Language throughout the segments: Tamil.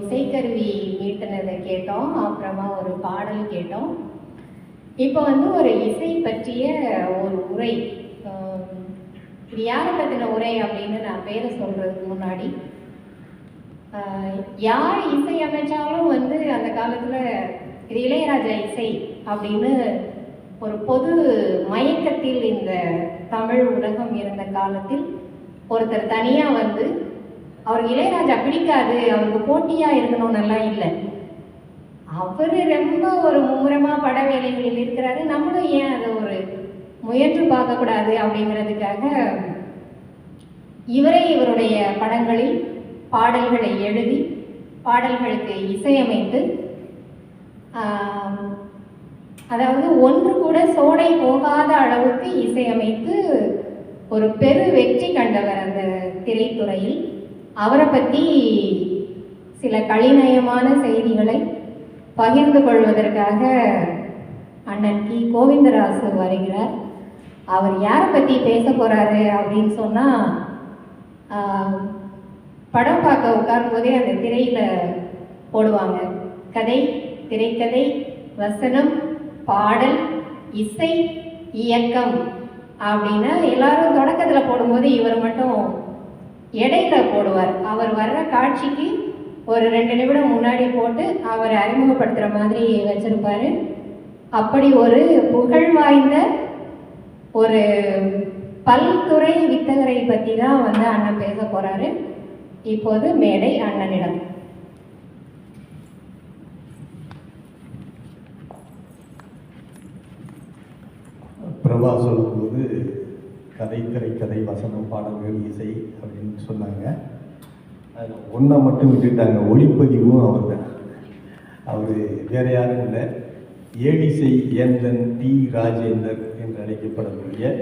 இசைக்கருவி மீட்டினதை கேட்டோம் அப்புறமா ஒரு பாடல் கேட்டோம். இப்போ வந்து ஒரு இசை பற்றிய ஒரு உரை இது யாரை பற்றின உரை அப்படின்னு நான் பேரை சொல்கிறதுக்கு முன்னாடி யார் இசை அமைச்சாலும் வந்து அந்த காலத்தில் இது இளையராஜா இசை அப்படின்னு ஒரு பொது மயக்கத்தில் இந்த தமிழ் உலகம் இருந்த காலத்தில் ஒருத்தர் தனியாக வந்து அவருக்கு இளையராஜா பிடிக்காது அவருக்கு போட்டியாக இருக்கணும்னெல்லாம் இல்லை. அவர் ரொம்ப ஒரு மும்முரமாக பட வேலைகளில் இருக்கிறாரு. நம்மளும் ஏன் அதை ஒரு முயன்று பார்க்கக்கூடாது அப்படிங்கிறதுக்காக இவரே இவருடைய படங்களில் பாடல்களை எழுதி பாடல்களுக்கு இசையமைத்து அதாவது ஒன்று கூட சோடை போகாத அளவுக்கு இசையமைத்து ஒரு பெரு வெற்றி கண்டவர் அந்த திரைத்துறையில். அவரை பற்றி சில கலிநயமான செய்திகளை பகிர்ந்து கொள்வதற்காக அண்ணன் கி. கோவிந்தராசு வருகிறார். அவர் யாரை பற்றி பேச போகிறாரு அப்படின்னு சொன்னால் படம் பார்க்க உட்காரும்போதே அந்த திரையில் போடுவாங்க. கதை திரைக்கதை வசனம் பாடல் இசை இயக்கம் அப்படின்னா எல்லாரும் தொடக்கத்தில் போடும்போது இவர் மட்டும் இடையில போடுவார். அவர் வர்ற காட்சிக்கு ஒரு ரெண்டு நிமிடம் முன்னாடி போட்டு அவரை அறிமுகப்படுத்துகிற மாதிரி வச்சிருப்பாரு. அப்படி ஒரு புகழ் வாய்ந்த ஒரு பல்துறை வித்தகரை பற்றி தான் வந்து அண்ணன் பேச போகிறாரு இப்போது மேடை அண்ணனிடம். பிரபா சொல்லும்போது கதை திரைக்கதை வசனம் பாடல்கள் இசை அப்படின்னு சொன்னாங்க. அதில் ஒன்றை மட்டும் விட்டுட்டாங்க. ஒளிப்பதிவும் அவர் தான் அவர் வேறு யாரும் இல்லை. ஏழிசை ஏந்தன் டி ராஜேந்தர் என்று அழைக்கப்படக்கூடிய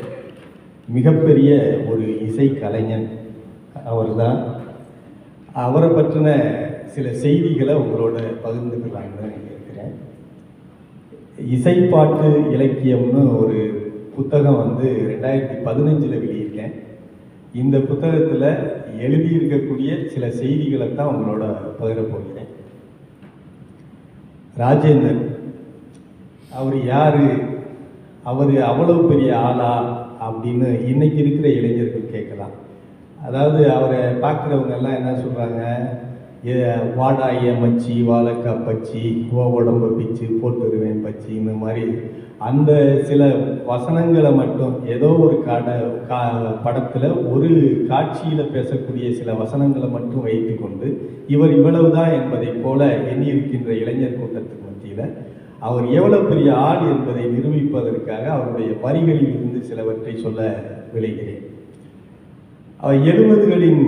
மிகப்பெரிய ஒரு இசை கலைஞன் அவர்தான். அவரை பற்றின சில செய்திகளை உங்களோட பகிர்ந்துக்கலாம்னு நான் இருக்கிறேன் இசைப்பாட்டு இலக்கியம்னு ஒரு புத்தகம் வந்து ரெண்டாயிரத்தி பதினஞ்சில் வெளியிருக்கேன் இந்த புத்தகத்தில் எழுதியிருக்கக்கூடிய சில செய்திகளை தான் உங்களோட பகிர போகிறேன். ராஜேந்தர் அவர் யார்? அவர் அவ்வளவு பெரிய ஆளா? அப்படின்னு இன்னைக்கு இருக்கிற இளைஞர்கள் கேட்கலாம். அதாவது அவரை பார்க்குறவங்க எல்லாம் என்ன சொல்கிறாங்க வாடா ஏன் மச்சி வாழைக்காய் பச்சி ஓ உடம்ப பிச்சு போட்டுருவேன் பச்சி இந்த மாதிரி. அந்த சில வசனங்களை மட்டும் ஏதோ ஒரு கட கா படத்தில் ஒரு காட்சியில் பேசக்கூடிய சில வசனங்களை மட்டும் வைத்துக்கொண்டு இவர் இவ்வளவுதான் என்பதைப் போல எண்ணியிருக்கின்ற இளைஞர் கூட்டத்துக்கு மத்தியில் அவர் எவ்வளவு பெரிய ஆள் என்பதை நிரூபிப்பதற்காக அவருடைய வரிகளில் இருந்து சிலவற்றை சொல்ல விளைகிறேன் அவர் எழுபதுகளின்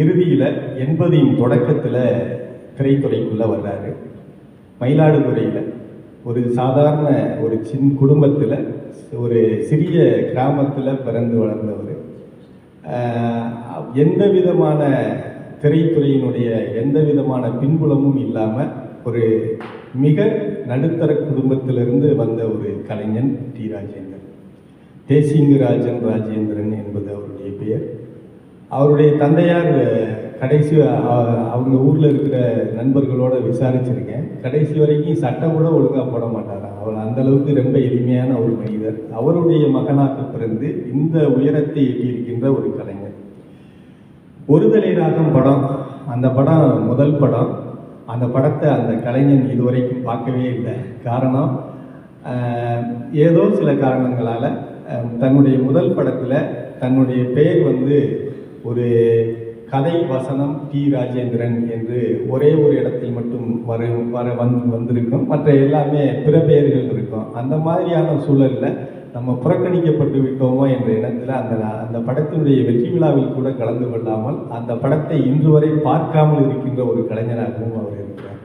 இறுதியில் எண்பதின் தொடக்கத்தில் திரைத்துறைக்குள்ளே வர்றாரு. மயிலாடுதுறையில் ஒரு சாதாரண ஒரு சின் குடும்பத்தில் ஒரு சிறிய கிராமத்தில் பிறந்து வளர்ந்தவர். எந்த விதமான திரைத்துறையினுடைய எந்த விதமான பின்புலமும் இல்லாமல் ஒரு மிக நடுத்தர குடும்பத்திலிருந்து வந்த ஒரு கலைஞன் டி. ராஜேந்திரன். தேசிங்கராஜன் ராஜேந்திரன் என்பது அவருடைய பெயர். அவருடைய தந்தையார் கடைசி அவங்க ஊரில் இருக்கிற நண்பர்களோடு விசாரிச்சிருக்கேன். கடைசி வரைக்கும் சட்டம் கூட ஒழுங்காக போட மாட்டார்? அவர் அந்தளவுக்கு ரொம்ப எளிமையான ஒரு மனிதர். அவருடைய மகனாக பிறந்து இந்த உயரத்தை எட்டியிருக்கின்ற ஒரு கலைஞர். ஒருதலை ராகம் படம் அந்த படம் முதல் படம். அந்த படத்தை அந்த கலைஞன் இதுவரைக்கும் பார்க்கவே இல்லை. காரணம் ஏதோ சில காரணங்களால் தன்னுடைய முதல் படத்தில் தன்னுடைய பெயர் வந்து ஒரு கதை வசனம் டி ராஜேந்திரன் என்று ஒரே ஒரு இடத்தில் மட்டும் வர வர வந்து வந்திருக்கும். மற்ற எல்லாமே பிற பெயர்கள் இருக்கும். அந்த மாதிரியான சூழலில் நம்ம புறக்கணிக்கப்பட்டு விட்டோமோ என்ற எண்ணத்தில் அந்த அந்த படத்தினுடைய வெற்றி விழாவில் கூட கலந்து கொள்ளாமல் அந்த படத்தை இன்று வரை பார்க்காமல் இருக்கின்ற ஒரு கலைஞராகவும் அவர் இருக்கிறார்.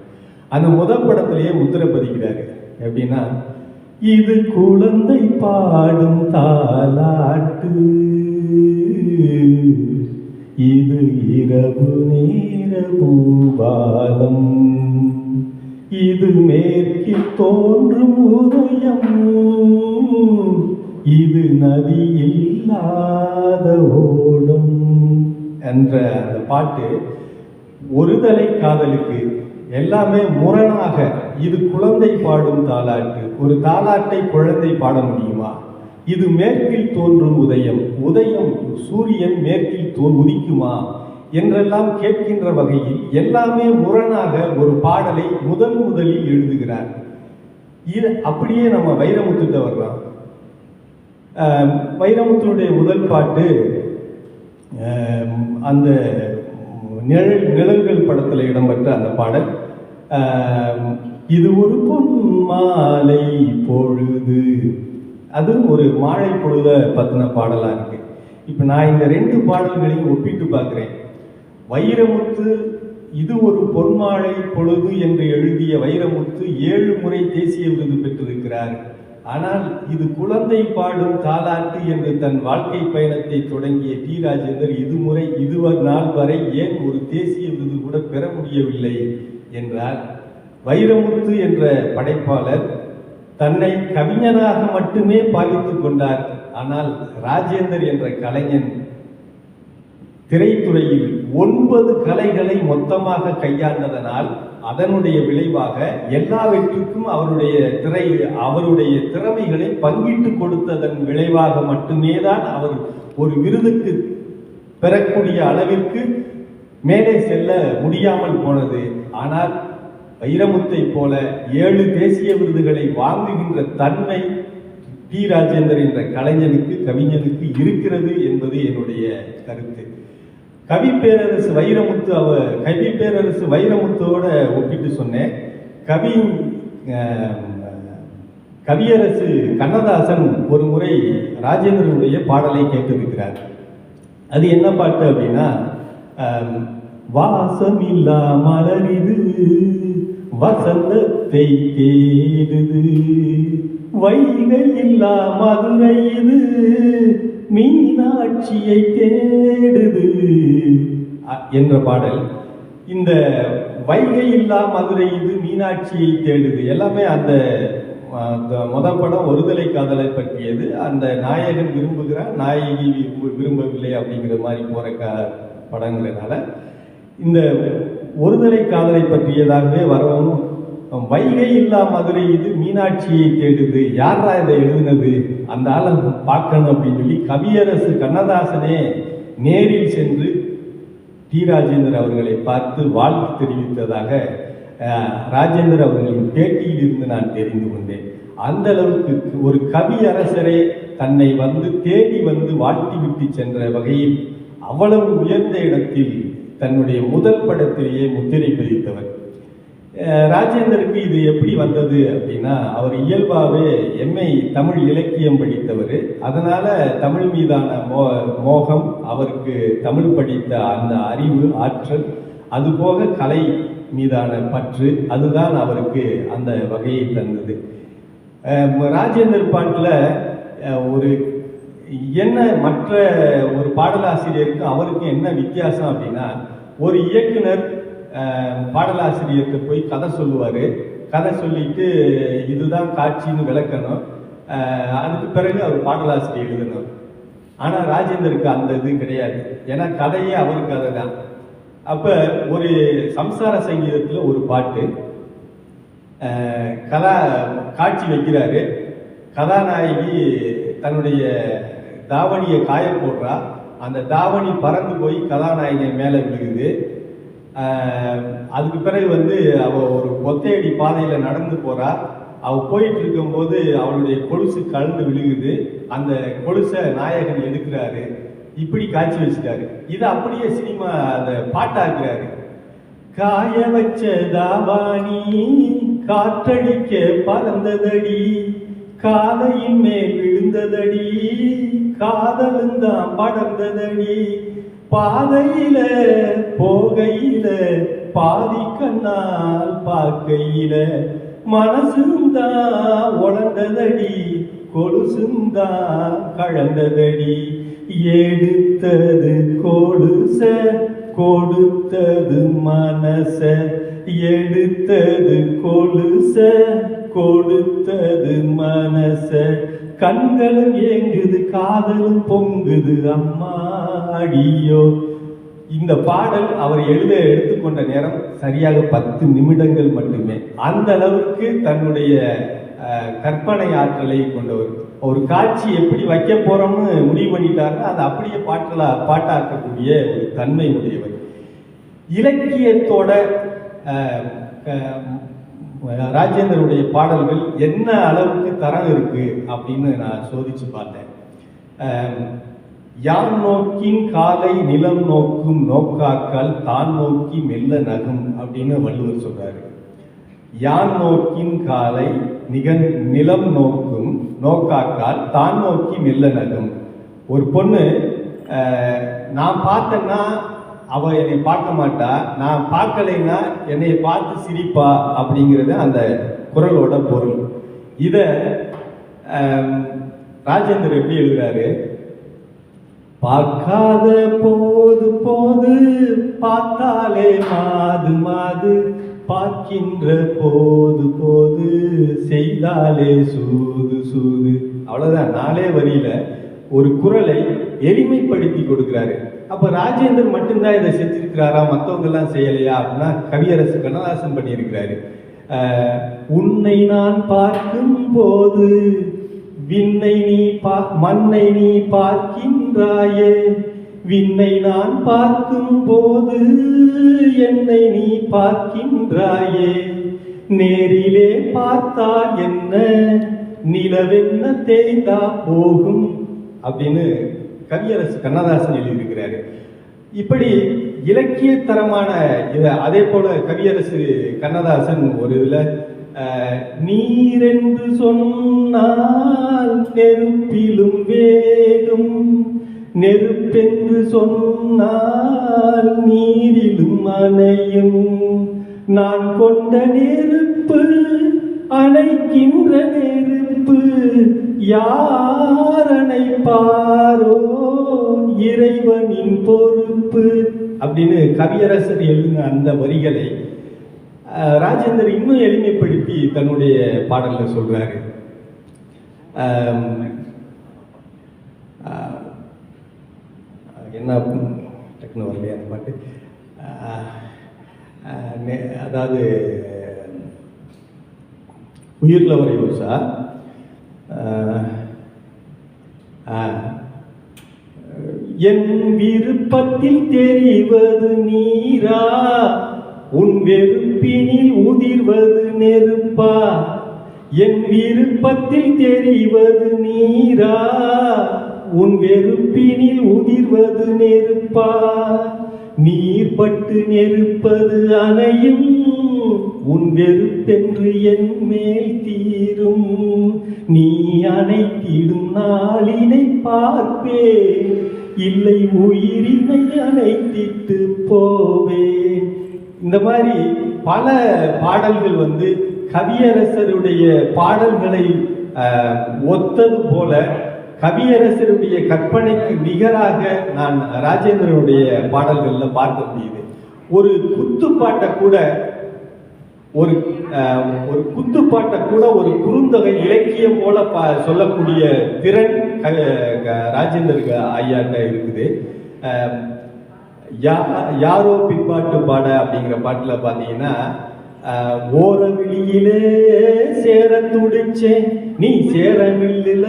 அந்த முதல் படத்திலேயே முத்திரை பதிக்கிறாரு. எப்படின்னா இது குழந்தை பாடும் தாலாட்டு இது இரவு நேர பூபாலம் இது மேற்கில் தோன்றும் உதயம். இது நதி இல்லாத ஓடம். என்ற அந்த பாட்டு ஒருதலை காதலுக்கு எல்லாமே முரணாக இது குழந்தை பாடும் தாலாட்டு ஒரு தாலாட்டை குழந்தை பாட முடியுமா? இது மேற்கில் தோன்றும் உதயம். உதயம் சூரியன் மேற்கில் தோ உதிக்குமா? என்றெல்லாம் கேட்கின்ற வகையில் எல்லாமே முரணாக ஒரு பாடலை முதல் முதலில் எழுதுகிறார். இது அப்படியே நம்ம வைரமுத்துட்ட வர்றோம் வைரமுத்துடைய முதல் பாட்டு அந்த நிழல் நிழல்கள் படத்தில் இடம்பெற்ற அந்த பாடல். இது ஒரு பொன் மாலை பொழுது அது ஒரு மாலை பொழுத பத்தின பாடலாக இருக்கு. இப்போ நான் இந்த ரெண்டு பாடல்களையும் ஒப்பிட்டு பார்க்குறேன். வைரமுத்து இது ஒரு பொன்மாழை பொழுது என்று எழுதிய வைரமுத்து ஏழு முறை தேசிய விருது பெற்றிருக்கிறார். ஆனால் இது குழந்தை பாடும் தாலாட்டு என்று தன் வாழ்க்கை பயணத்தை தொடங்கிய டி. ராஜேந்தர் இது முறை இதுவரை நாள் வரை ஏன் ஒரு தேசிய விருது கூட பெற முடியவில்லை என்றால் வைரமுத்து என்ற படைப்பாளர் தன்னை கவிஞனாக மட்டுமே பாவித்துக் கொண்டார். ஆனால் ராஜேந்தர் என்ற கலைஞன் திரைத்துறையில் ஒன்பது கலைகளை மொத்தமாக கையாண்டதனால் அதனுடைய விளைவாக எல்லாவற்றுக்கும் அவருடைய திரை அவருடைய திறமைகளை பங்கிட்டு கொடுத்ததன் விளைவாக மட்டுமே தான் அவர் ஒரு விருதுக்கு பெறக்கூடிய அளவிற்கு மேலே செல்ல முடியாமல் போனது. ஆனால் வைரமுத்தை போல ஏழு தேசிய விருதுகளை வாங்குகின்ற தன்மை டி ராஜேந்தர் என்ற கலைஞனுக்கு கவிஞனுக்கு இருக்கிறது என்பது என்னுடைய கருத்து. கவி பேரரசு வைரமுத்து அவ கவி பேரரசு வைரமுத்தோட ஒப்பிட்டு சொன்னேன். கவி கவியரசு கண்ணதாசன் ஒரு முறை ராஜேந்திரனுடைய பாடலை கேட்டிருக்கிறார். அது என்ன பாட்டு அப்படின்னா வாசம் வாசமில்லா மலரிது வசந்தத்தை தேடுது. வைகை இல்லா மதுரை இது மீனாட்சியை தேடுது. அ- என்ற பாடல். இந்த வைகை இல்லா மதுரை இது மீனாட்சியை தேடுது. எல்லாமே அந்த அந்த முதல் படம் ஒருதலை காதலை பற்றியது. அந்த நாயகன் விரும்புகிறான் நாயகி வி- விரும்பவில்லை அப்படிங்கிற மாதிரி போற க படங்கிறதுனால இந்த ஒருதலை காதலை பற்றியதாகவே வரவும் வைகை இல்லா மதுரை இது மீனாட்சியை தேடுது. யாரா இதை எழுதினது? அந்த ஆளை பார்க்கணும் அப்படின்னு சொல்லி கவியரசு கண்ணதாசனே நேரில் சென்று டி. ராஜேந்தர் அவர்களை பார்த்து வாழ்த்து தெரிவித்ததாக ராஜேந்திர ராஜேந்தர் அவர்களின் பேட்டியில் இருந்து நான் தெரிந்து கொண்டேன். அந்த அளவுக்கு ஒரு கவியரசரே தன்னை வந்து தேடி வந்து வாழ்த்தி விட்டு சென்ற வகையில் அவ்வளவு உயர்ந்த இடத்தில் தன்னுடைய முதல் படத்திலேயே முத்திரை பதித்தவர். ராஜேந்தருக்கு இது எப்படி வந்தது அப்படின்னா அவர் இயல்பாகவே எம்ஐ தமிழ் இலக்கியம் படித்தவர். அதனால தமிழ் மீதான மோ மோகம் அவருக்கு தமிழ் படித்த அந்த அறிவு ஆற்றல் அதுபோக கலை மீதான பற்று அதுதான் அவருக்கு அந்த வகையை தந்தது. ராஜேந்தர் பாட்டில் ஒரு என்ன மற்ற ஒரு பாடலாசிரியருக்கு அவருக்கு என்ன வித்தியாசம் அப்படின்னா ஒரு இயக்குனர் பாடலாசிரியர்கிட்ட போய் கதை சொல்லுவார். கதை சொல்லிட்டு இதுதான் காட்சின்னு விளக்கணும். அதுக்கு பிறகு அவர் பாடலாசிரியர் எழுதணும். ஆனால் ராஜேந்தருக்கு அந்த இது கிடையாது. ஏன்னா கதையே அவர் கதை தான். அப்போ ஒரு சம்சார சங்கீதத்தில் ஒரு பாட்டு கலா கதா காட்சி வைக்கிறாரு. கதாநாயகி தன்னுடைய தாவணியை காய போடுறா. அந்த தாவணி பறந்து போய் கதாநாயகன் மேலே விழுகுது. அதுக்கு பிறகு வந்து அவள் ஒரு ஒத்தையடி பாதையில் நடந்து போகிறா அவள் போயிட்டு இருக்கும்போது அவளுடைய கொலுசு கலந்து விழுகுது. அந்த கொலுசை நாயகன் எடுக்கிறாரு. இப்படி காட்சி வச்சுட்டாரு. இது அப்படியே சினிமா அந்த பாட்டாக்குறாரு காய வச்ச தாவாணி காற்றடிக்க பறந்ததடி காலையின் மேல் விழுந்ததடி காதலும் தான் படர்ந்ததடி பாதையில போகையில பாதி கண்ணால் பார்க்கையில மனசுந்தான் உணர்ந்ததடி கொலுசுந்தான் கழந்ததடி. எடுத்தது கொலுச கொடுத்தது மனச எடுத்தது கொலுச கொடுத்தது மனச. கண்களும் ஏங்குது காதலும் பொங்குது. அம்மாடியோ இந்த பாடல் அவர் எழுத எடுத்துக்கொண்ட நேரம் சரியாக பத்து நிமிடங்கள் மட்டுமே. அந்த அளவுக்கு தன்னுடைய கற்பனை ஆற்றலை கொண்டவர். ஒரு காட்சி எப்படி வைக்க போறோம்னு முடிவு பண்ணிட்டாருன்னா அதை அப்படியே பாட்டலா பாட்டாக்கக்கூடிய ஒரு தன்மை உடையவர். இலக்கியத்தோட ராஜேந்தருடைய பாடல்கள் என்ன அளவுக்கு தரம் இருக்கு அப்படின்னு நான் சோதிச்சு பார்த்தேன். யார் நோக்கின் காலை நிலம் நோக்கும் நோக்காக்கால் தான் நோக்கி மெல்ல நகும் அப்படின்னு வள்ளுவர் சொல்றாரு. யான் நோக்கின் காலை நிகன் நிலம் நோக்கும் நோக்காக்கால் தான் நோக்கி மெல்ல நகும். ஒரு பொண்ணு நான் பார்த்தேன்னா அவ என்னை பார்க்க மாட்டா. நான் பார்க்கலைன்னா என்னை பார்த்து சிரிப்பா அப்படிங்கிறது அந்த குரலோட பொருள். இத ராஜேந்தர் எப்படி எழுதுறாரு? பார்க்காத போது போது பார்த்தாலே மாது மாது பார்க்கின்ற போது போது செய்தாலே சூது சூது. அவ்வளவுதான் நாளே வரியில ஒரு குரலை எளிமைப்படுத்தி கொடுக்கிறாரு. அப்ப ராஜேந்தர் மட்டும்தான் இதை செஞ்சிருக்கிறாரா? மத்தவங்க எல்லாம் செய்யலையா? அப்படின்னா கவியரசு கண்ணதாசன் பண்ணியிருக்கிறாரு. உன்னை நான் பார்க்கும் போது விண்ணை நீ பா மண்ணை நீ பார்க்கின்றாயே. விண்ணை நான் பார்க்கும் போது என்னை நீ பார்க்கின்றாயே. நேரிலே பார்த்தால் என்ன? நிலவென்ன தேய்ந்தா போகும்? அப்படின்னு கவியரசு கண்ணதாசன் எழுதியிருக்கிறாரு. இப்படி இலக்கியத்தரமான இதை அதே போல கவியரசு கண்ணதாசன் ஒரு இதுல நீரென்று சொன்னால் நெருப்பிலும் வேகும் நெருப்பென்று சொன்னால் நீரிலும் அணையும். நான் கொண்ட நெருப்பு அணைக்கின்ற நெருப்பு யாரனை பாரோ? இறைவனின் பொறுப்பு. அப்படின்னு கவியரசர் எழுதின அந்த வரிகளை ராஜேந்தர் இன்னும் எளிமைப்படுத்தி தன்னுடைய பாடலில் சொல்றாரு. என்ன டக்குனு வரலையா அந்த பாட்டு. அதாவது உயிரில் வரை யோசா என் விருப்பத்தில் தெரிவது நீரா? உன் வெறுப்பினில் உதிர்வது நெருப்பா? என் விருப்பத்தில் தெரிவது நீரா? உன் வெறுப்பினில் உதிர்வது நெருப்பா? நீர் பட்டு நெருப்பது அணையும் உன் வெறுப்பென்று என் மேல் தீரும். நீ அனைத்திடும் நாளினை பார்ப்பேன். இல்லை உயிரினை அணைத்திட்டு போவேன். இந்த மாதிரி பல பாடல்கள் வந்து கவியரசருடைய பாடல்களை ஒத்தது போல கவியரசருடைய கற்பனைக்கு நிகராக நான் ராஜேந்திரனுடைய பாடல்களில் பார்க்க முடியுது. ஒரு குத்துப்பாட்டை கூட ஒரு ஒரு குத்துப்பாட்டை கூட ஒரு குறுந்தொகை இலக்கியம் போல பா சொல்லக்கூடிய திறன் க- க- ராஜேந்தர் க- ஐயாட்ட இருக்குது. யா- யாரோ பின்பாட்டு பாட அப்படிங்கிற பாட்டில் பார்த்தீங்கன்னா ஓரவிழியிலே விழியிலே சேர துடிச்சே நீ சேரமில்ல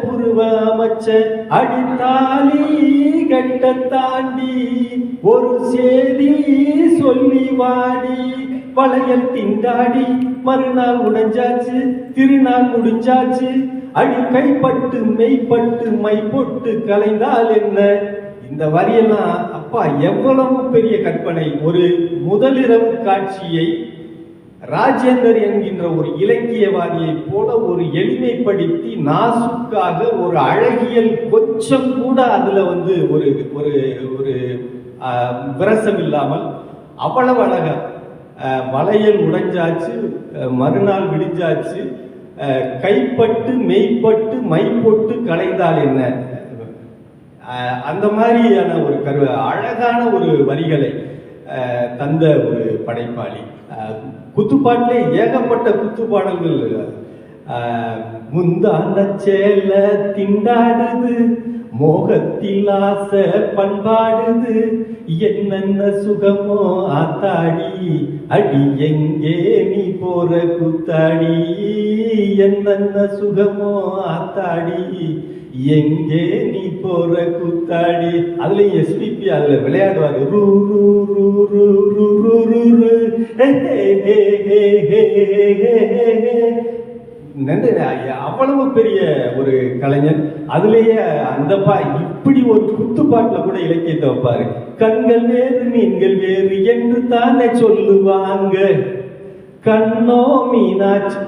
புருவ அமைச்ச அடித்தாலி கட்ட தாண்டி ஒரு சேதி சொல்லி வாடி வளையல் திண்டாடி மறுநாள் உடைஞ்சாச்சு திருநாள் முடிஞ்சாச்சு. அடி கைப்பட்டு மெய்ப்பட்டு மை பொட்டு கலைந்தால் என்ன? இந்த வரியெல்லாம் அப்பா எவ்வளவு பெரிய கற்பனை. ஒரு முதலிரவு காட்சியை ராஜேந்தர் என்கின்ற ஒரு இலக்கியவாதியை போல ஒரு எளிமைப்படுத்தி நாசுக்காக ஒரு அழகியல் கொஞ்சம் கூட அதுல வந்து ஒரு ஒரு ஒரு விரசம் இல்லாமல் அவ்வளவு அழகா வளையல் உடைஞ்சாச்சு மறுநாள் விடிஞ்சாச்சு கைப்பட்டு மெய்ப்பட்டு மைப்பொட்டு கலைந்தால் என்ன? அந்த மாதிரியான ஒரு கரு அழகான ஒரு வரிகளை தந்த ஒரு படைப்பாளி. குத்துப்பாட்டிலே ஏகப்பட்ட குத்து பாடல்கள் ஆஹ் முந்தான சேல திண்டாடுது மோகத்தில் ஆசை பண்பாடுது. என்னென்ன சுகமோ ஆத்தாடி. அடி எங்கே நீ போற குத்தாடி? என்னென்ன சுகமோ ஆத்தாடி? எங்கே நீ போற குத்தாடி? அதுல எஸ்பிபி அதுல விளையாடுவாரு. ரூ ரூ ரூ ரூ ரூ ரூ ரூ ரூ. ஹே ஹே ஹே ஹே ஹே ஹே. அவ்வளவு பெரிய ஒரு கலைஞர் அதுலேயே அந்த பா இப்படி ஒரு குத்துப்பாட்டில் கூட இலக்கியத்தை வைப்பாரு. கண்கள் வேறு மீன்கள் வேறு என்று தானே சொல்லுவாங்க. கண்ணோ மீனாட்சி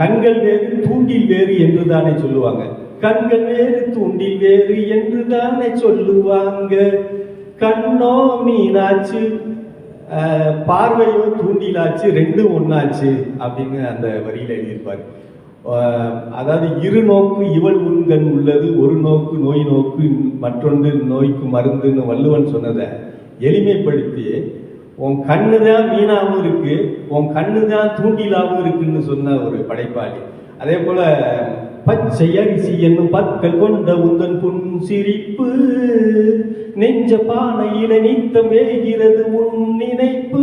கண்கள் வேறு தூண்டில் வேறு என்று தானே சொல்லுவாங்க. கண்கள் வேறு தூண்டில் வேறு என்று தானே சொல்லுவாங்க. கண்ணோ மீனாச்சு பார்வையோ தூண்டிலாச்சு ரெண்டும் ஒன்னாச்சு அப்படின்னு அந்த வரியில எழுதியிருப்பார். அதாவது இரு நோக்கு இவள் உண்கண் உள்ளது ஒரு நோக்கு நோய் நோக்கு மற்றொன்று நோய்க்கு மருந்துன்னு வள்ளுவன் சொன்னதை எளிமைப்படுத்தி உன் கண்ணு தான் மீனாகவும் இருக்கு உன் கண்ணு தான் தூண்டிலாகவும் இருக்குன்னு சொன்ன ஒரு படைப்பாளி. அதே போல பச்சை அரிசி என்னும் பற்கள் கொண்ட உந்தன் புன் சிரிப்பு நெஞ்ச பானையில நித்தம் வேகிறது உன் நினைப்பு.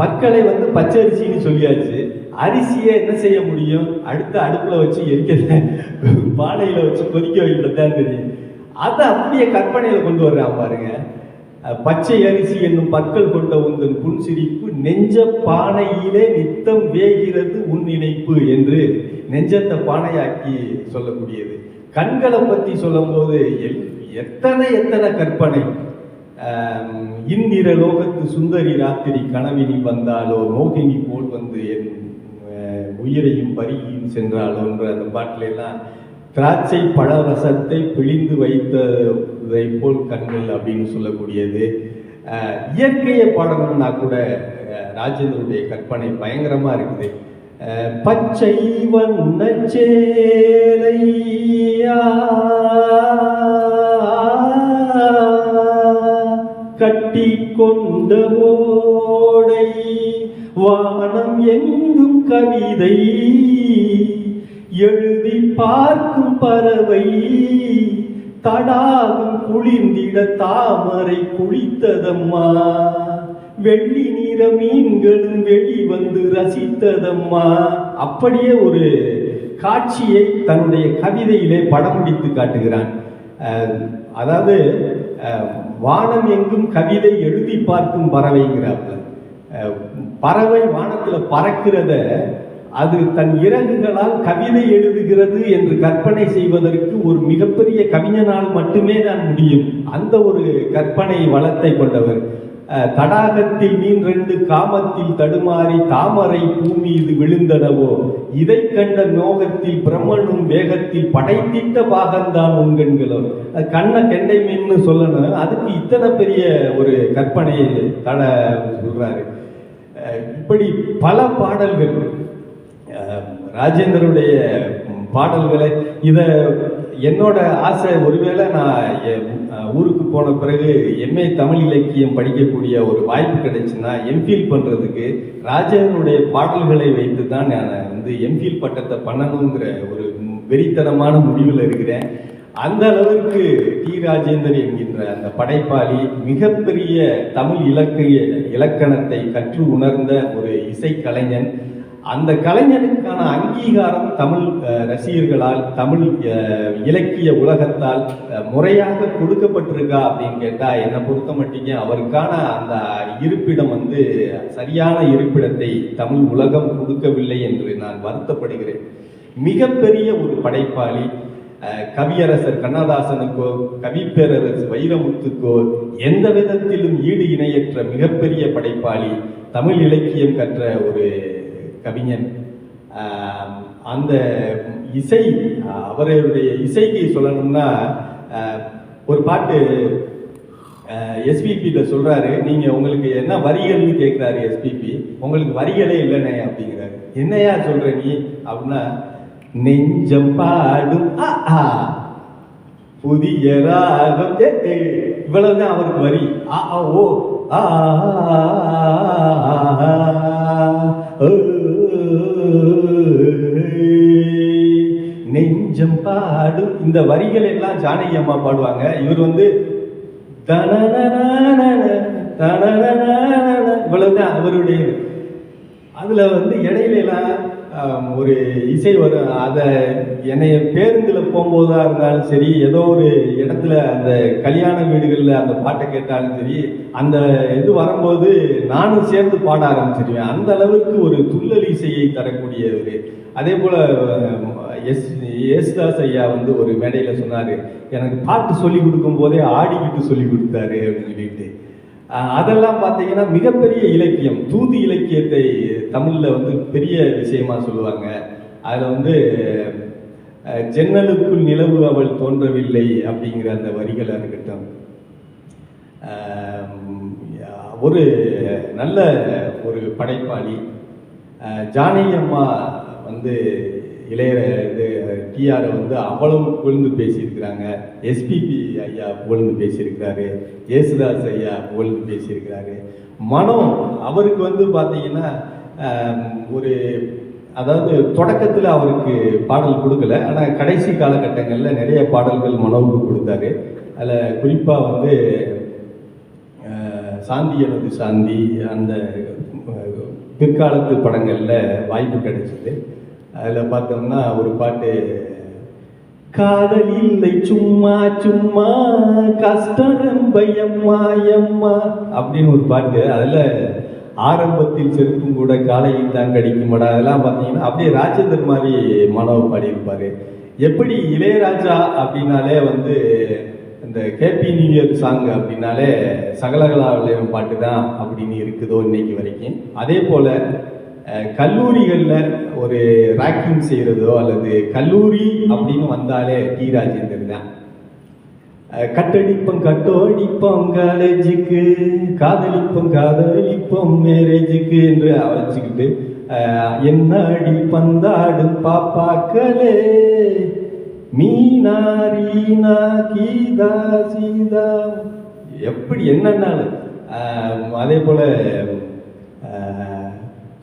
பற்களை வந்து பச்சை அரிசின்னு சொல்லியாச்சு. அரிசியை என்ன செய்ய முடியும்? அடுத்த அடுப்பில் வச்சு எரிக்கிற பானையில் வச்சு கொதிக்க வைக்கிறதான் தெரியும். அதை அப்படியே கற்பனையில் கொண்டு வர்றான் பாருங்க. பச்சை அரிசி என்னும் பற்கள் கொண்ட உந்தன் புன்சிரிப்பு நெஞ்ச பானையிலே நித்தம் வேகிறது உன் இணைப்பு என்று நெஞ்சத்தை பானையாக்கி சொல்லக்கூடியது. கண்களை பற்றி சொல்லும்போது எல்- எத்தனை எத்தனை கற்பனை. இந்திர லோகத்து சுந்தரி ராத்திரி கனவினி வந்தாலோ மோகினி போல் வந்து என் உயிரையும் பரியும் சென்றாலோன்ற அந்த பாட்டிலெல்லாம் திராட்சை பழ ரசத்தை பிழிந்து வைத்ததை போல் கண்கள் அப்படின்னு சொல்லக்கூடியது. இயற்கையை பாடணும்னா கூட ராஜேந்திரனுடைய கற்பனை பயங்கரமாக இருக்குது. பச்சை வண்ண கட்டி கொண்ட ஓடை வானம் எங்கும் கவிதை எழுதி பார்க்கும் பறவை தடாகம் குளிர்ந்திட தாமரை குளித்ததம்மா. வெள்ளி நிற மீன்களும் வெளி வந்து ரசித்ததம்மா. அப்படியே ஒரு காட்சியை தன்னுடைய கவிதையிலே படம் பிடித்து காட்டுகிறான். அதாவது வானம் எங்கும் கவிதை எழுதி பார்க்கும் பறவைங்கிறார்கள் பறவை வானத்தில் பறக்கிறத அது தன் இறகுகளால் கவிதை எழுதுகிறது என்று கற்பனை செய்வதற்கு ஒரு மிகப்பெரிய கவிஞனால் மட்டுமே தான் முடியும். அந்த ஒரு கற்பனை வளத்தை கொண்டவர். தடாகத்தில் மீன் ரெண்டு காமத்தில் தடுமாறி தாமரை பூமி இது விழுந்தனவோ? இதை கண்ட மோகத்தில் பிரம்மனும் வேகத்தில் படைத்திட்ட பாகந்தான் உண்கண்களோ அது கண்ணை கெண்டை மீன்னு சொல்லணும். அதுக்கு இத்தனை பெரிய ஒரு கற்பனை தட சொல்றாரு. இப்படி பல பாடல்கள் ராஜேந்தருடைய பாடல்களை இதை என்னோட ஆசை ஒருவேளை நான் என், ஊருக்கு போன பிறகு எம்ஏ தமிழ் இலக்கியம் படிக்கக்கூடிய ஒரு வாய்ப்பு கிடைச்சுன்னா எம்ஃபில் பண்ணுறதுக்கு ராஜனுடைய பாடல்களை வைத்து தான் நான் வந்து எம்ஃபில் பட்டத்தை பண்ணணுங்கிற ஒரு வெறித்தனமான முடிவில் இருக்கிறேன். அந்த அளவிற்கு டி ராஜேந்தர் என்கின்ற அந்த படைப்பாளி மிகப்பெரிய தமிழ் இலக்கிய இலக்கணத்தை கற்று உணர்ந்த ஒரு இசைக்கலைஞன். அந்த கலைஞனுக்கான அங்கீகாரம் தமிழ் ரசிகர்களால் தமிழ் இலக்கிய உலகத்தால் முறையாக கொடுக்கப்பட்டிருக்கா அப்படின்னு கேட்டா என்னை பொறுத்த மட்டும் அவருக்கான அந்த இருப்பிடம் வந்து சரியான இருப்பிடத்தை தமிழ் உலகம் கொடுக்கவில்லை என்று நான் வருத்தப்படுகிறேன். மிகப்பெரிய ஒரு படைப்பாளி கவியரசர் கண்ணதாசனுக்கோ கவிப்பேரரசு வைரமுத்துக்கோ எந்த விதத்திலும் ஈடு இணையற்ற மிகப்பெரிய படைப்பாளி தமிழ் இலக்கியம் கற்ற ஒரு கவிஞன் அந்த இசை அவருடைய இசைக்கு சொல்லணும்னா ஒரு பாட்டு எஸ்பிபியில் சொல்கிறாரு நீங்கள் உங்களுக்கு என்ன வரிகள்னு கேட்குறாரு எஸ்பிபி உங்களுக்கு வரிகளே இல்லைனே அப்படிங்கிறாரு என்னையா சொல்கிற நீ அப்படின்னா நெஞ்சம் பாடும் புதிய ராகம் ஏ, ஏ. இவ்வளவுதான் அவருக்கு வரி ஆ ஆ, ஓ ஆ ஆ, இந்த வரிகள் எல்லாம் ஜானகி அம்மா பாடுவாங்க. இவர் வந்து இவ்வளவுதான் அவருடைய அதுல வந்து இடையில எல்லாம் ஒரு இசை வரும் அதை என்னைய பேருந்துல போகும்போதா இருந்தாலும் சரி ஏதோ ஒரு இடத்துல அந்த கல்யாண வீடுகளில் அந்த பாட்டை கேட்டாலும் சரி அந்த இது வரும்போது நானும் சேர்ந்து பாட ஆரம்பிச்சிருவேன். அந்த அளவுக்கு ஒரு துள்ளல் இசையை தரக்கூடியவர் அதே போல எஸ் யேசுதாஸ் ஐயா வந்து ஒரு மேடையில் சொன்னார் எனக்கு பாட்டு சொல்லி கொடுக்கும் போதே ஆடிக்கிட்டு சொல்லி கொடுத்தாரு அப்படின்னு சொல்லிட்டு. அதெல்லாம் பார்த்தீங்கன்னா மிகப்பெரிய இலக்கியம். தூது இலக்கியத்தை தமிழில் வந்து பெரிய விஷயமா சொல்லுவாங்க. அதில் வந்து ஜன்னலுக்குள் நிலவு அவள் தோன்றவில்லை அப்படிங்கிற அந்த வரிகளாக இருக்கட்டும். ஒரு நல்ல ஒரு படைப்பாளி. ஜானகி அம்மா வந்து இளைய இது டிஆரை வந்து அவ்வளவு புகழ்ந்து பேசியிருக்கிறாங்க. எஸ்பிபி ஐயா புகழ்ந்து பேசியிருக்கிறாரு. யேசுதாஸ் ஐயா புகழ்ந்து பேசியிருக்கிறாரு. மனம் அவருக்கு வந்து பார்த்தீங்கன்னா ஒரு அதாவது தொடக்கத்தில் அவருக்கு பாடல் கொடுக்கல. ஆனால் கடைசி காலகட்டங்களில் நிறைய பாடல்கள் மனோவுக்கு கொடுத்தாரு. அதில் குறிப்பாக வந்து சாந்தி எனது சாந்தி அந்த பிற்காலத்து படங்களில் வாய்ப்பு கிடைச்சிது. அதில் பார்த்தோம்னா ஒரு பாட்டு காதல் இல்லை சும்மா சும்மா கஷ்டம் ரொம்ப எம்மா எம்மா அப்படின்னு ஒரு பாட்டு. அதில் ஆரம்பத்தில் செருப்பும் கூட காலையில் தான் கடிக்குமாடா அதெல்லாம் பார்த்தீங்கன்னா அப்படியே ராஜேந்தர் மாதிரி மனோ பாடியிருப்பார். எப்படி இளையராஜா அப்படின்னாலே வந்து இந்த கேபி நியூ இயர் சாங் அப்படின்னாலே சகலகலாவலயம் பாட்டு தான் அப்படின்னு இருக்குதோ இன்னைக்கு வரைக்கும். அதே போல் கல்லூரிகளில் ஒரு ராக்கிங் செய்கிறதோ அல்லது கல்லூரி அப்படின்னு வந்தாலே டி ராஜேந்தர் தான். கட்டடிப்பம் கட்டடிப்போம் கட்டோடிப்போம் காலேஜுக்கு காதலிப்போம் காதலிப்போம் மேரேஜுக்கு என்று அழைச்சிக்கிட்டு என்னடி பந்தாடும் பாப்பாக்களே? மீனா ரீனா கீதா சீதா எப்படி என்னன்னாலும் அதே போல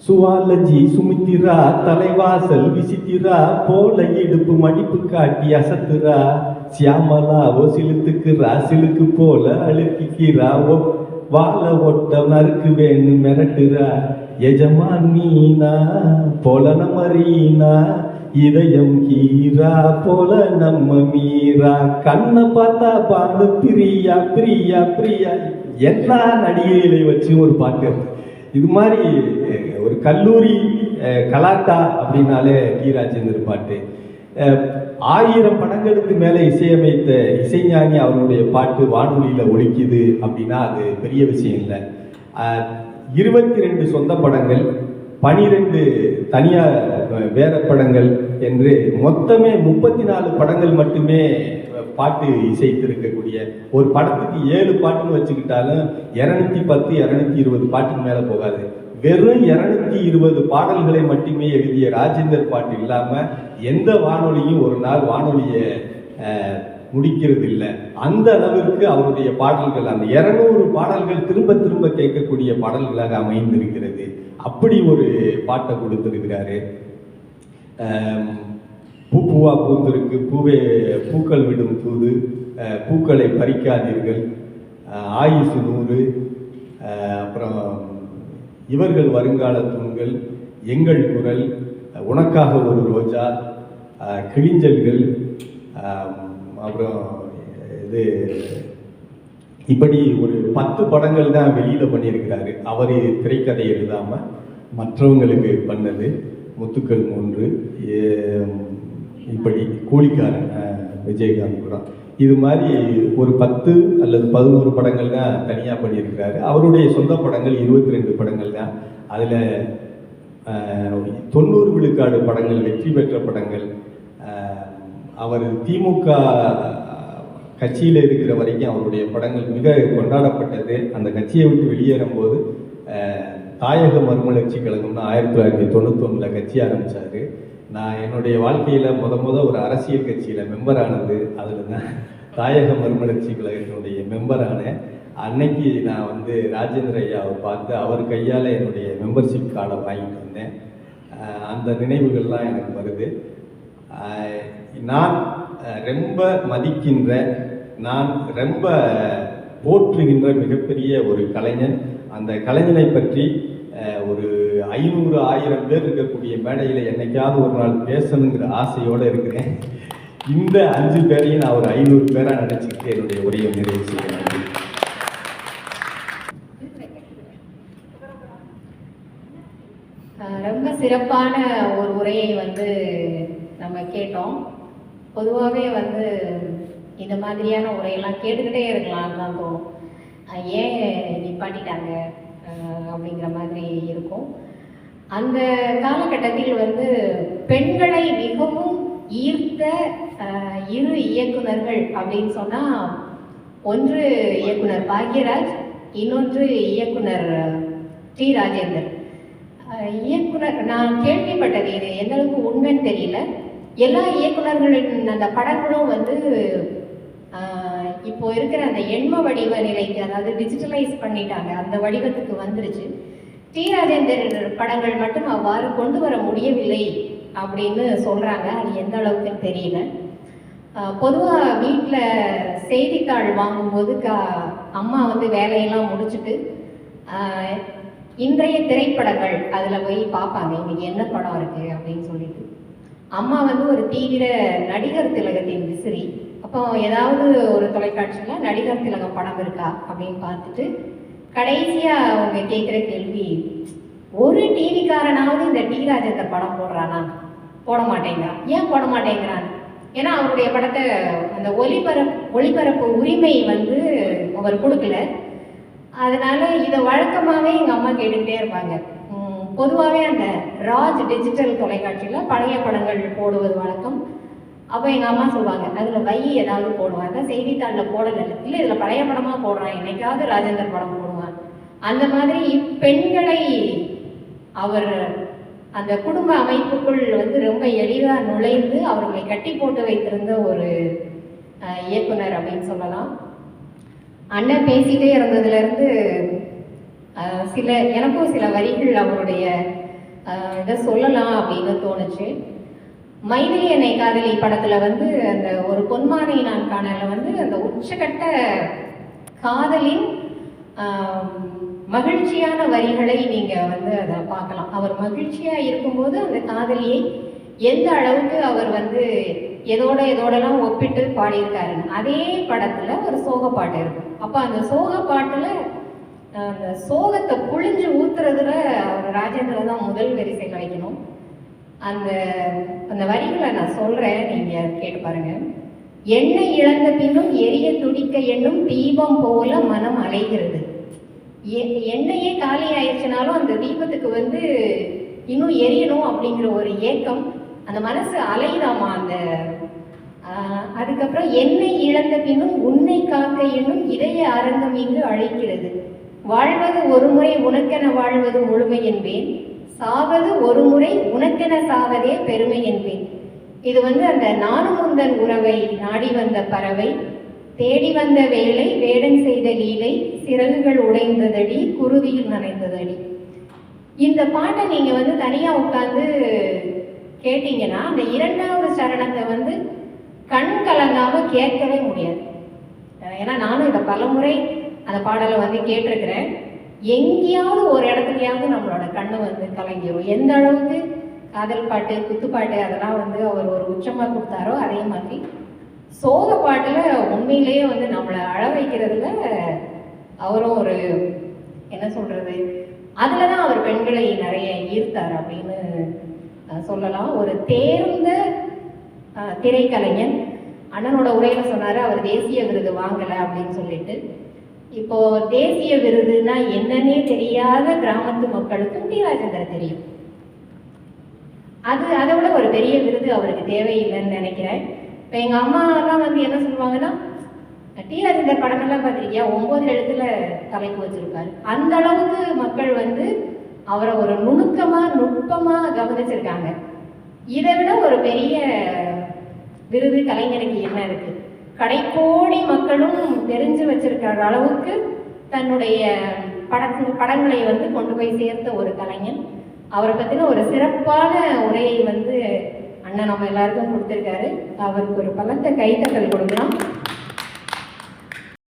சுவாலஜி சுமித்திரா தலைவாசல் விசித்திரா போல இடுப்பு மடிப்பு காட்டி அசத்துரா சியாமலா ஓ சிலுத்துக்குறா சிலுக்கு போல அழுக்கிக்கிறா ஓ வாழ ஒட்ட நறுக்கு வேணும் மிரட்டுறா. எஜமான் நீனா போல நம்ம இதயம் கீரா போல நம்ம மீரா கண்ணை பார்த்தா பாடு பிரியா பிரியா பிரியா. எல்லா நடிகைகளை வச்சு ஒரு பாட்டு இது மாதிரி ஒரு கல்லூரி கலாட்டா அப்படின்னாலே டி ராஜேந்தர் பாட்டு. ஆயிரம் படங்களுக்கு மேலே இசையமைத்த இசைஞானி அவருடைய பாட்டு வானொலியில் ஒழிக்குது அப்படின்னா அது பெரிய விஷயம் இல்லை. இருபத்தி ரெண்டு சொந்த படங்கள் பனிரெண்டு தனியார் வேற படங்கள் என்று மொத்தமே முப்பத்தி நாலு படங்கள் மட்டுமே பாட்டு இசைத்திருக்கக்கூடிய ஒரு படத்துக்கு ஏழு பாட்டுன்னு வச்சுக்கிட்டாலும் இரநூத்தி பத்து இரநூத்தி இருபது பாட்டுக்கு மேலே போகாது. வெறும் இரநூத்தி இருபது பாடல்களை மட்டுமே எழுதிய ராஜேந்தர் பாட்டு இல்லாம எந்த வானொலியும் ஒரு நாள் வானொலியை முடிக்கிறது இல்லை அந்த அளவிற்கு அவருடைய பாடல்கள் அந்த இருநூறு பாடல்கள் திரும்ப திரும்ப கேட்கக்கூடிய பாடல்களாக அமைந்திருக்கிறது. அப்படி ஒரு பாட்டை கொடுத்திருக்கிறாரு. பூ பூவா பூந்திருக்கு பூவே பூக்கள் விடும் தூது பூக்களை பறிக்காதீர்கள் ஆயுசு நூறு அப்புறம் இவர்கள் வருங்கால தூண்கள் எங்கள் குரல் உனக்காக ஒரு ரோஜா கிழிஞ்சல்கள் அப்புறம் இது இப்படி ஒரு பத்து படங்கள் தான் வெளியில் பண்ணியிருக்கிறாரு. அவர் திரைக்கதை எழுதாமல் மற்றவங்களுக்கு பண்ணது. முத்துக்கள் மூன்று இப்படி கூலிக்காரன் விஜயகாந்த் குரான் இது மாதிரி ஒரு பத்து அல்லது பதினோரு படங்கள் தான் தனியாக பண்ணியிருக்கிறாரு. அவருடைய சொந்த படங்கள் இருபத்தி ரெண்டு படங்கள் தான். அதில் தொண்ணூறு விழுக்காடு படங்கள் வெற்றி பெற்ற படங்கள் அவர் திமுக கட்சியில் இருக்கிற வரைக்கும் அவருடைய படங்கள் மிக கொண்டாடப்பட்டது. அந்த கட்சியை விட்டு வெளியேறும்போது தாயக மறுமலர்ச்சி கழகம்னு ஆயிரத்தி தொள்ளாயிரத்தி தொண்ணூத்தொன்னில் கட்சி ஆரம்பித்தார் நான் என்னுடைய வாழ்க்கையில் முத முத ஒரு அரசியல் கட்சியில் மெம்பர் ஆனது அதில் தான் தாயக மறுமலர்ச்சி கழகத்தினுடைய மெம்பர் ஆனேன் அன்னைக்கு நான் வந்து ராஜேந்திர ஐயாவை பார்த்து அவர் கையால் என்னுடைய மெம்பர்ஷிப் கார்டை வாங்கிட்டு வந்தேன். அந்த நினைவுகள்லாம் எனக்கு வருது. நான் ரொம்ப மதிக்கின்ற நான் ரொம்ப போற்றுகின்ற மிகப்பெரிய ஒரு கலைஞன். அந்த கலைஞனை பற்றி ஒரு ஐநூறு ஆயிரம் பேர் இருக்கக்கூடிய மேடையில் என்னைக்காவது ஒரு நாள் பேசணுங்கிற ஆசையோடு இருக்கிறேன். இந்த அஞ்சு பேரையும் நான் ஒரு ஐநூறு பேராக நினச்சிக்கிட்டு என்னுடைய உரையை நிறைவு செய்கிறேன் ரொம்ப சிறப்பான ஒரு உரையை வந்து நம்ம கேட்டோம். பொதுவாகவே வந்து இந்த மாதிரியான உரையெல்லாம் கேட்டுக்கிட்டே இருக்கலாம் தான் தோணும். ஏன் நிப்பாட்டிட்டாங்க அப்படிங்கிற மாதிரி இருக்கும். அந்த காலகட்டத்தில் வந்து பெண்களை மிகவும் ஈர்த்த இரு இயக்குனர்கள் அப்படின்னு சொன்னால் ஒன்று இயக்குனர் பாக்யராஜ் இன்னொன்று இயக்குனர் டி ராஜேந்தர். இயக்குனர் நான் கேள்விப்பட்டது இது எந்த அளவுக்கு உண்மைன்னு தெரியல. எல்லா இயக்குனர்களின் அந்த படங்களும் வந்து இப்போ இருக்கிற அந்த எண்ம வடிவ நிலைக்கு அதாவது டிஜிட்டலைஸ் பண்ணிட்டாங்க அந்த வடிவத்துக்கு வந்துருச்சு. டி படங்கள் மட்டும் அவ்வாறு கொண்டு வர முடியவில்லை அப்படின்னு சொல்கிறாங்க அது எந்த அளவுக்குன்னு தெரியல. பொதுவாக வீட்டில் செய்தித்தாள் வாங்கும்போது க அம்மா வந்து வேலையெல்லாம் முடிச்சுட்டு இன்றைய திரைப்படங்கள் அதில் போய் பார்ப்பாங்க இன்றைக்கி என்ன படம் இருக்குது அப்படின்னு சொல்லிட்டு. அம்மா வந்து ஒரு தீவிர நடிகர் திலகத்தின் விசிறி. அப்போ ஏதாவது ஒரு தொலைக்காட்சியில் நடிகர் திலகம் படம் இருக்கா அப்படின்னு பார்த்துட்டு கடைசியாக அவங்க கேட்குற கேள்வி ஒரு டிவிக்காரனாவது இந்த டி ராஜேந்தர் படம் போடுறானா? போட மாட்டேங்கிறான் ஏன் போட மாட்டேங்கிறான்? ஏன்னா அவருடைய படத்தை அந்த ஒளிபரப்பு ஒளிபரப்பு உரிமை வந்து அவர் கொடுக்கல. அதனால இதை வழக்கமாகவே எங்கள் அம்மா கேட்டுக்கிட்டே இருப்பாங்க. பொதுவாகவே அந்த ராஜ் டிஜிட்டல் தொலைக்காட்சியில் பழைய படங்கள் போடுவது வழக்கம். அப்போ எங்கள் அம்மா சொல்லுவாங்க அதில் வை ஏதாவது போடுவாங்க செய்தித்தாளில் போடலை. இல்லை இதில் பழைய படமாக போடுறான். என்னைக்காவது ராஜேந்தர் படம் போடுவான். அந்த மாதிரி பெண்களை அவர் அந்த குடும்ப அமைப்புக்குள் வந்து ரொம்ப எளிதாக நுழைந்து அவர்களை கட்டி போட்டு வைத்திருந்த ஒரு இயக்குனர் அப்படின்னு சொல்லலாம். அண்ணன் பேசிட்டே இருந்ததுலேருந்து சில எனக்கும் சில வரிகள் அவருடைய இதை சொல்லலாம் அப்படின்னு தோணுச்சு. மைதிலி என்னை காதலி படத்தில் வந்து அந்த ஒரு பொன்மானை நான் காணல வந்து அந்த உச்சகட்ட காதலின் மகிழ்ச்சியான வரிகளை நீங்க வந்து அதை பார்க்கலாம். அவர் மகிழ்ச்சியா இருக்கும்போது அந்த காதலியை எந்த அளவுக்கு அவர் வந்து எதோட எதோடலாம் ஒப்பிட்டு பாடியிருக்காரு. அதே படத்துல ஒரு சோக பாட்டு இருக்கும் அப்ப அந்த சோக பாட்டுல அந்த சோகத்தை புழிஞ்சு ஊத்துறதுல அவர் ராஜேந்திர தான் முதல் வரிசை கிடைக்கணும் அந்த அந்த வரிகளை நான் சொல்றேன் நீங்க கேட்டு பாருங்க. எண்ணெய் இழந்த பின்னும் எரிய துடிக்க எண்ணும் தீபம் போல மனம் அலைகிறது. எண்ணெயே காலி ஆயிடுச்சுனாலும் அந்த தீபத்துக்கு வந்து இன்னும் எரியணும் அப்படிங்கிற ஒரு ஏக்கம் அந்த மனசு அலையுதாமா அந்த அதுக்கப்புறம் எண்ணெய் இழந்த பின்னும் உன்னை காக்க என்னும் இதய அரங்கம் இங்கு அழைக்கிறது. வாழ்வது ஒரு முறை உனக்கென வாழ்வது முழுமை என்பேன். சாவது ஒரு முறை உனக்கென சாவதே பெருமை என்பேன். இது வந்து அந்த நானும் உந்தன் உறவை நாடி வந்த பறவை. தேடி வந்த வேலை வேடன் செய்த லீலை சிறகுகள் உடைந்ததடி குருதியில் நனைந்ததடி. இந்த பாட்டை நீங்க வந்து தனியா உட்கார்ந்து கேட்டீங்கன்னா அந்த இரண்டாவது சரணத்தை வந்து கண் கலங்காம கேட்கவே முடியாது. ஏன்னா நானும் இதை பலமுறை அந்த பாடலை வந்து கேட்டிருக்கிறேன். எங்கேயாவது ஒரு இடத்துலயாவது நம்மளோட கண்ணு வந்து கலங்கிடும் எந்த அளவுக்கு காதல் பாட்டு குத்துப்பாட்டு அதெல்லாம் வந்து அவர் ஒரு உச்சமாக கொடுத்தாரோ அதே மாதிரி சோக பாட்டில் உண்மையிலேயே வந்து நம்மளை அழ வைக்கிறதுல அவரும் ஒரு என்ன சொல்கிறது அதில் தான் அவர் பெண்களை நிறைய ஈர்த்தார் அப்படின்னு சொல்லலாம். ஒரு தேர்ந்த திரைக்கலைஞன். அண்ணனோட உரையில் சொன்னார் அவர் தேசிய விருது வாங்கலை அப்படின்னு சொல்லிட்டு. இப்போ தேசிய விருதுனா என்னன்னே தெரியாத கிராமத்து மக்களுக்கும் டி தெரியும். அது அதை விட ஒரு பெரிய விருது அவருக்கு தேவையில்லைன்னு நினைக்கிறேன். இப்போ எங்கள் அம்மாலாம் வந்து என்ன சொல்லுவாங்கன்னா டி ராஜேந்தர் படமெல்லாம் பார்த்திருக்கியா ஒன்பது எழுத்துல தலைப்பு வச்சிருப்பாரு. அந்த அளவுக்கு மக்கள் வந்து அவரை ஒரு நுணுக்கமாக நுட்பமாக கவனிச்சிருக்காங்க. இதை விட ஒரு பெரிய விருது கலைஞருக்கு என்ன இருக்கு? கடைக்கோடி மக்களும் தெரிஞ்சு வச்சிருக்கிற அளவுக்கு தன்னுடைய படத்து படங்களை வந்து கொண்டு போய் சேர்த்த ஒரு கலைஞன். அவரை பற்றின ஒரு சிறப்பான உரையை வந்து அண்ணன் நம்ம எல்லாருக்கும் கொடுத்துருக்காரு. அவருக்கு ஒரு பலத்த கைத்தட்டல் கொடுக்கலாம்